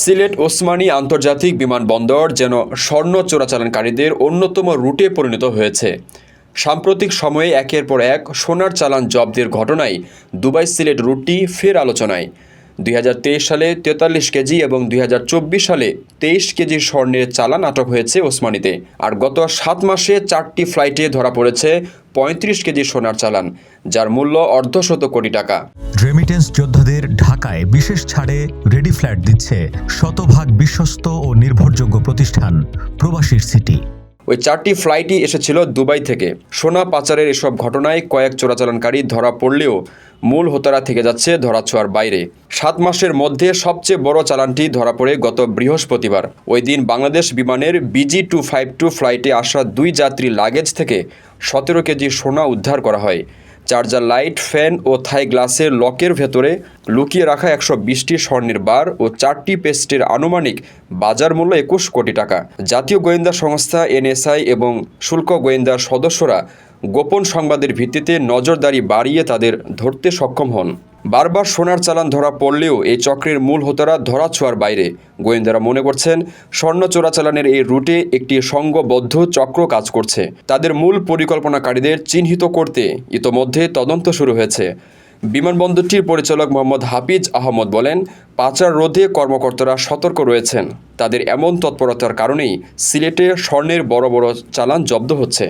সিলেট ওসমানী আন্তর্জাতিক বিমানবন্দর যেন স্বর্ণ চোরাচালানকারীদের অন্যতম রুটে পরিণত হয়েছে। সাম্প্রতিক সময়ে একের পর এক সোনার চালান জব্দের ঘটনায় দুবাই সিলেট রুটটি ফের আলোচনায়। দুই হাজার তেইশ সালে তেতাল্লিশ কেজি এবং দুই হাজার চব্বিশ সালে তেইশ কেজি স্বর্ণের চালান আটক হয়েছে ওসমানীতে। আর গত সাত মাসে চারটি ফ্লাইটে ধরা পড়েছে পঁয়ত্রিশ কেজি সোনার চালান, যার মূল্য অর্ধশত কোটি টাকা। রেমিটেন্স যোদ্ধাদের ঢাকায় বিশেষ ছাড়ে রেডি ফ্ল্যাট দিচ্ছে শতভাগ বিশ্বস্ত ও নির্ভরযোগ্য প্রতিষ্ঠান, প্রবাসীর সিটি। ওই চারটি ফ্লাইটই এসেছিল দুবাই থেকে। সোনা পাচারের এসব ঘটনায় কয়েক চোরাচালানকারী ধরা পড়লেও মূল হোতারা থেকে যাচ্ছে ধরাছোঁয়ার বাইরে। সাত মাসের মধ্যে সবচেয়ে বড় চালানটি ধরা পড়ে গত বৃহস্পতিবার। ওই দিন বাংলাদেশ বিমানের বিজি টু ফাইভ টু ফ্লাইটে আসা দুই যাত্রী লাগেজ থেকে সতেরো কেজি সোনা উদ্ধার করা হয়। চার্জার লাইট, ফ্যান ও থাই গ্লাসের লকের ভেতরে লুকিয়ে রাখা একশো বিশটি স্বর্ণের বার ও চারটি পেস্টের আনুমানিক বাজার মূল্য একুশ কোটি টাকা। জাতীয় গোয়েন্দা সংস্থা, এনএসআই এবং শুল্ক গোয়েন্দার সদস্যরা গোপন সংবাদের ভিত্তিতে নজরদারি বাড়িয়ে তাদের ধরতে সক্ষম হন। বারবার সোনার চালান ধরা পড়লেও এই চক্রের মূল হোতারা ধরা ছোঁয়ার বাইরে। গোয়েন্দারা মনে করছেন, স্বর্ণ চোরাচালানের এই রুটে একটি সংঘবদ্ধ চক্র কাজ করছে। তাদের মূল পরিকল্পনাকারীদের চিহ্নিত করতে ইতোমধ্যে তদন্ত শুরু হয়েছে। বিমানবন্দরটির পরিচালক মোহাম্মদ হাফিজ আহমদ বলেন, পাচার রোধে কর্মকর্তারা সতর্ক রয়েছেন। তাদের এমন তৎপরতার কারণেই সিলেটে স্বর্ণের বড় বড় চালান জব্দ হচ্ছে।